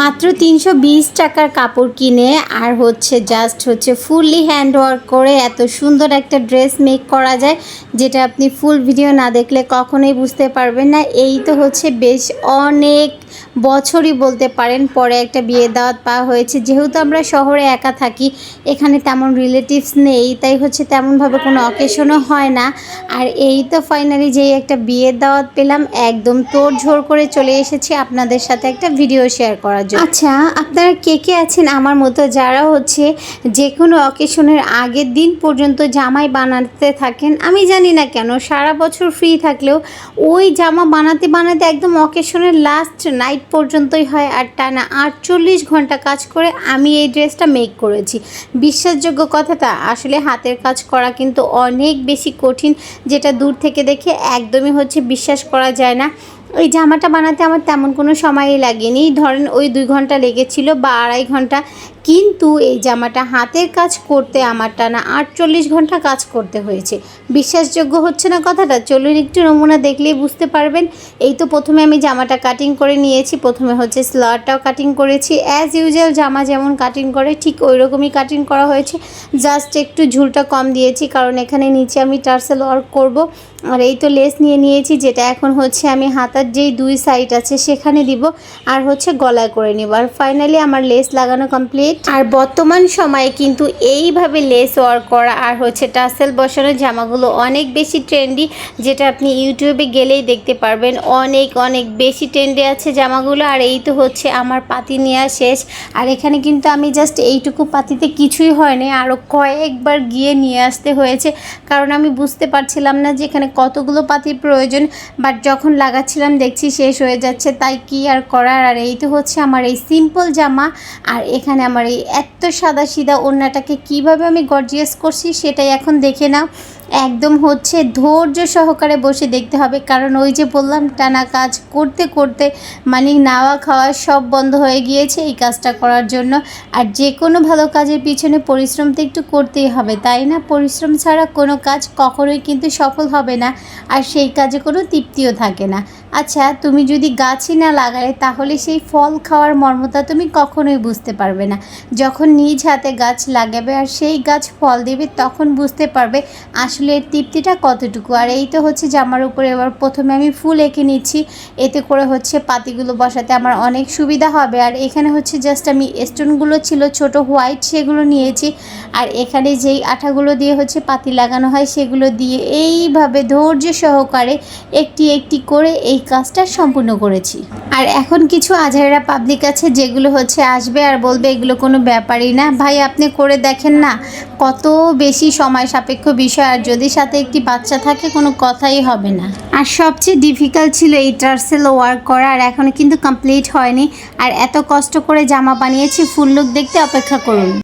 মাত্র তিনশো বিশ টাকার কাপড় কিনে, আর হচ্ছে জাস্ট হচ্ছে ফুললি হ্যান্ড ওয়ার্ক করে এত সুন্দর একটা ড্রেস মেক করা যায়, যেটা আপনি ফুল ভিডিও না দেখলে কখনোই বুঝতে পারবেন না। এই তো হচ্ছে বেশ অনেক বছরই বলতে পারেন, পরে একটা বিয়ে দাওয়াত পাওয়া হয়েছে। যেহেতু আমরা শহরে একা থাকি, এখানে তেমন রিলেটিভস নেই, তাই হচ্ছে তেমনভাবে কোনো অকেশনও হয় না। আর এই তো ফাইনালি যেই একটা বিয়ের দাওয়াত পেলাম, একদম তোড় ঝোড় করে চলে এসেছি আপনাদের সাথে একটা ভিডিও শেয়ার করার জন্য। আচ্ছা আপনারা কে কে আছেন আমার মতো যারা হচ্ছে যে কোনো অকেশনের আগের দিন পর্যন্ত জামাই বানাতে থাকেন, আমি জানি না কেন, সারা বছর ফ্রি থাকলেও ওই জামা বানাতে বানাতে একদম অকেশনের লাস্ট নাইট পর্যন্তই হয় আর টানা আটচল্লিশ ঘণ্টা কাজ করে আমি এই ড্রেসটা মেক করেছি। বিশ্বাসযোগ্য কথাটা, আসলে হাতের কাজ করা কিন্তু অনেক বেশি কঠিন, যেটা দূর থেকে দেখে একদমই হচ্ছে বিশ্বাস করা যায় না। ওই জামাটা বানাতে আমার তেমন কোনো সময়ই লাগেনি। ধরেন ওই দুই ঘণ্টা লেগেছিল বা আড়াই ঘণ্টা। কিন্তু এই জামাটা হাতের কাজ করতে আমার টানা আটচল্লিশ ঘণ্টা কাজ করতে হয়েছে। বিশ্বাসযোগ্য হচ্ছে না কথাটা? চলুন একটু নমুনা দেখলেই বুঝতে পারবেন। এই তো প্রথমে আমি জামাটা কাটিং করে নিয়েছি। প্রথমে হচ্ছে স্লারটাও কাটিং করেছি। অ্যাজ ইউজুয়াল জামা যেমন কাটিং করে, ঠিক ওই রকমই কাটিং করা হয়েছে। জাস্ট একটু ঝুলটা কম দিয়েছি, কারণ এখানে নিচে আমি টার্সেল ওয়ার্ক করব। আর এই তো লেস নিয়ে নিয়েছি, যেটা এখন হচ্ছে আমি হাতার যেই দুই সাইড আছে সেখানে দিব আর হচ্ছে গলায় করে নিব। আর ফাইনালি আমার লেস লাগানো কমপ্লিট আর বর্তমান সময়ে কিন্তু এইভাবে লেস ওয়ার্ক করা আর হচ্ছে টাসেল বসানো জামাগুলো অনেক বেশি ট্রেন্ডি যেটা আপনি ইউটিউবে গেলেই দেখতে পারবেন। অনেক অনেক বেশি ট্রেন্ডে আছে জামাগুলো। আর এই তো হচ্ছে আমার পাতি নেওয়া শেষ। আর এখানে কিন্তু আমি জাস্ট এইটুকু পাতিতে কিছুই হয়নি আরও কয়েকবার গিয়ে নিয়ে আসতে হয়েছে। কারণ আমি বুঝতে পারছিলাম না যে এখানে কতগুলো পাতির প্রয়োজন। বাট যখন লাগাচ্ছিলাম দেখছি শেষ হয়ে যাচ্ছে, তাই কি আর করার? আর এই তো হচ্ছে আমার এই সিম্পল জামা, আর এখানে আমার এই এত সাদা সিদা ওড়নাটাকে কীভাবে আমি গর্জিয়াস করছি সেটাই এখন দেখে নাও। একদম হচ্ছে ধৈর্য সহকারে বসে দেখতে হবে। কারণ ওই যে বললাম, টানা কাজ করতে করতে মানে নাওয়া খাওয়া সব বন্ধ হয়ে গিয়েছে এই কাজটা করার জন্য। আর যে কোনো ভালো কাজের পিছনে পরিশ্রম তো একটু করতেই হবে, তাই না? পরিশ্রম ছাড়া কোনো কাজ কখনোই কিন্তু সফল হবে না, আর সেই কাজে কোনো তৃপ্তিও থাকে না। আচ্ছা তুমি যদি গাছই না লাগালে তাহলে সেই ফল খাওয়ার মর্মতা তুমি কখনোই বুঝতে পারবে না। যখন নিজ হাতে গাছ লাগাবে আর সেই গাছ ফল দেবে, তখন বুঝতে পারবে আসলে এর তৃপ্তিটা কতটুকু? আর এই তো হচ্ছে জামার উপরে এবার প্রথমে আমি ফুল এঁকে নিচ্ছি। এতে করে হচ্ছে পাতিগুলো বসাতে আমার অনেক সুবিধা হবে। আর এখানে হচ্ছে জাস্ট আমি স্টোনগুলো ছিল, ছোট হোয়াইট সেগুলো নিয়েছি। আর এখানে যেই আঠাগুলো দিয়ে হচ্ছে পাতি লাগানো হয়, সেগুলো দিয়ে এইভাবে ধৈর্য সহকারে একটি একটি করে এই কাজটা সম্পূর্ণ করেছি। আর এখন কিছু আজহারা পাবলিক আছে যেগুলো হচ্ছে আসবে আর বলবে এগুলো কোনো ব্যাপারই না। ভাই, আপনি করে দেখেন না কত বেশি সময় সাপেক্ষ বিষয় আর যদি সাথে একটি বাচ্চা থাকে কোনো কথাই হবে না। আর সবচেয়ে ডিফিকাল্ট ছিল এই টার্সেল ওয়ার্ক করা আর এখনও কিন্তু কমপ্লিট হয়নি। আর এত কষ্ট করে জামা বানিয়েছি ফুল লুক দেখতে অপেক্ষা করুন।